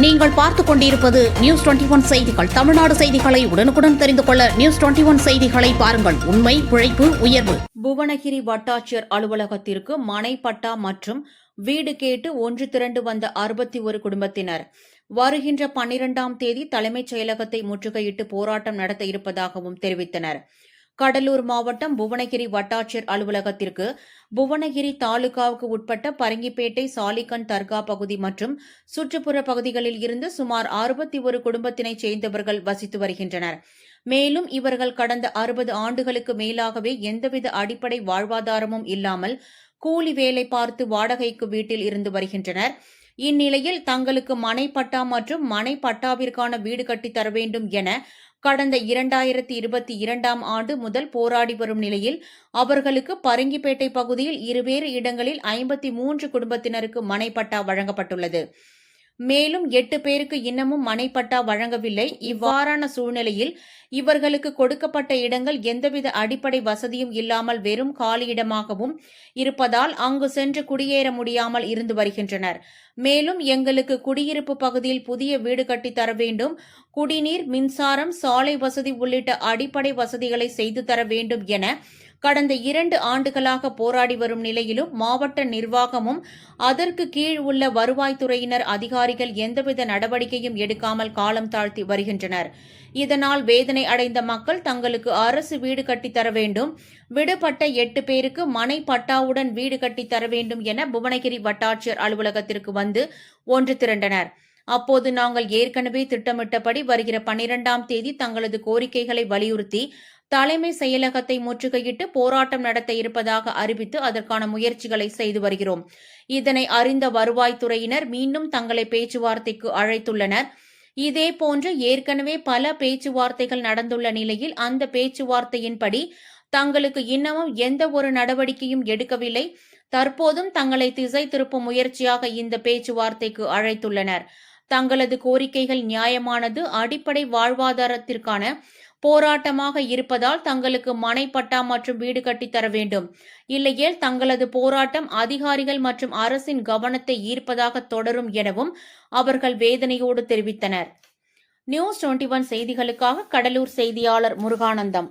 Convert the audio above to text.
நீங்கள் பார்த்துக் கொண்டிருப்பது நியூஸ் டுவெண்டி ஒன் செய்திகள். தமிழ்நாடு செய்திகளை உடனுக்குடன் தெரிந்து கொள்ள நியூஸ் டுவெண்டி ஒன் செய்திகளை பாருங்கள். உண்மை உழைப்பு உயர்வு. புவனகிரி வட்டாட்சியர் அலுவலகத்திற்கு மனைப்பட்டா மற்றும் வீடு கேட்டு ஒன்று திரண்டு வந்த அறுபத்தி ஒரு குடும்பத்தினர். வருகின்ற பன்னிரண்டாம் தேதி தலைமைச் செயலகத்தை முற்றுகையிட்டு போராட்டம் நடத்த இருப்பதாகவும் தெரிவித்தனர். கடலூர் மாவட்டம் புவனகிரி வட்டாட்சியர் அலுவலகத்திற்கு புவனகிரி தாலுகாவுக்கு உட்பட்ட பரங்கிப்பேட்டை சாலிகன் தர்கா பகுதி மற்றும் சுற்றுப்புற பகுதிகளில் இருந்து சுமார் அறுபத்தி ஒரு குடும்பத்தினைச் சேர்ந்தவர்கள் வசித்து வருகின்றனர். மேலும் இவர்கள் கடந்த அறுபது ஆண்டுகளுக்கு மேலாகவே எந்தவித அடிப்படை வாழ்வாதாரமும் இல்லாமல் கூலி வேலை பார்த்து வாடகைக்கு வீட்டில் இருந்து வருகின்றனர். இந்நிலையில் தங்களுக்கு மனை பட்டா மற்றும் மனை பட்டாவிற்கான வீடு கட்டித்தர வேண்டும் என கடந்த இரண்டாயிரத்தி இருபத்தி இரண்டாம் ஆண்டு முதல் போராடி வரும் நிலையில் அவர்களுக்கு பரங்கிப்பேட்டை பகுதியில் இருவேறு இடங்களில் ஐம்பத்தி மூன்று குடும்பத்தினருக்கு மனைப்பட்டா வழங்கப்பட்டுள்ளது. மேலும் எட்டு பேருக்கு இன்னமும் மனைப்பட்டா வழங்கவில்லை. இவ்வாறான சூழ்நிலையில் இவர்களுக்கு கொடுக்கப்பட்ட இடங்கள் எந்தவித அடிப்படை வசதியும் இல்லாமல் வெறும் காலியிடமாகவும் இருப்பதால் அங்கு சென்று குடியேற முடியாமல் இருந்து வருகின்றனர். மேலும் எங்களுக்கு குடியிருப்பு பகுதியில் புதிய வீடு கட்டித் தர வேண்டும். குடிநீர் மின்சாரம் சாலை வசதி உள்ளிட்ட அடிப்படை வசதிகளை செய்து தர வேண்டும் என கடந்த இரண்டு ஆண்டுகளாக போராடி வரும் நிலையிலும் மாவட்ட நிர்வாகமும் அதற்கு கீழ் உள்ள வருவாய்த்துறையினர் அதிகாரிகள் எந்தவித நடவடிக்கையும் எடுக்காமல் காலம் தாழ்த்தி வருகின்றனர். இதனால் வேதனை அடைந்த மக்கள் தங்களுக்கு அரசு வீடு கட்டித்தர வேண்டும். விடுபட்ட எட்டு பேருக்கு மனை பட்டாவுடன் வீடு கட்டித் தர வேண்டும் என புவனகிரி வட்டாட்சியர் அலுவலகத்திற்கு வந்து ஒன்று திரண்டனர். அப்போது நாங்கள் ஏற்கனவே திட்டமிட்டபடி வருகிற பனிரெண்டாம் தேதி தங்களது கோரிக்கைகளை வலியுறுத்தி தலைமை செயலகத்தை முற்றுகையிட்டு போராட்டம் நடத்த இருப்பதாக அறிவித்து அதற்கான முயற்சிகளை செய்து வருகிறோம். இதனை அறிந்த வருவாய்த்துறையினர் மீண்டும் தங்களை பேச்சுவார்த்தைக்கு அழைத்துள்ளனர். இதேபோன்று ஏற்கனவே பல பேச்சுவார்த்தைகள் நடந்துள்ள நிலையில் அந்த பேச்சுவார்த்தையின்படி தங்களுக்கு இன்னமும் எந்த ஒரு நடவடிக்கையும் எடுக்கவில்லை. தற்போதும் தங்களை திசை திருப்பும் முயற்சியாக இந்த பேச்சுவார்த்தைக்கு அழைத்துள்ளனர். தங்களது கோரிக்கைகள் நியாயமானது அடிப்படை வாழ்வாதாரத்திற்கான போராட்டமாக இருப்பதால் தங்களுக்கு மனை பட்டா மற்றும் வீடு கட்டி தர வேண்டும். இல்லையேல் தங்களது போராட்டம் அதிகாரிகள் மற்றும் அரசின் கவனத்தை ஈர்ப்பதாக தொடரும் எனவும் அவர்கள் வேதனையோடு தெரிவித்தனர். நியூஸ் டுவெண்டி ஒன் செய்திகளுக்காக கடலூர் செய்தியாளர் முருகானந்தம்.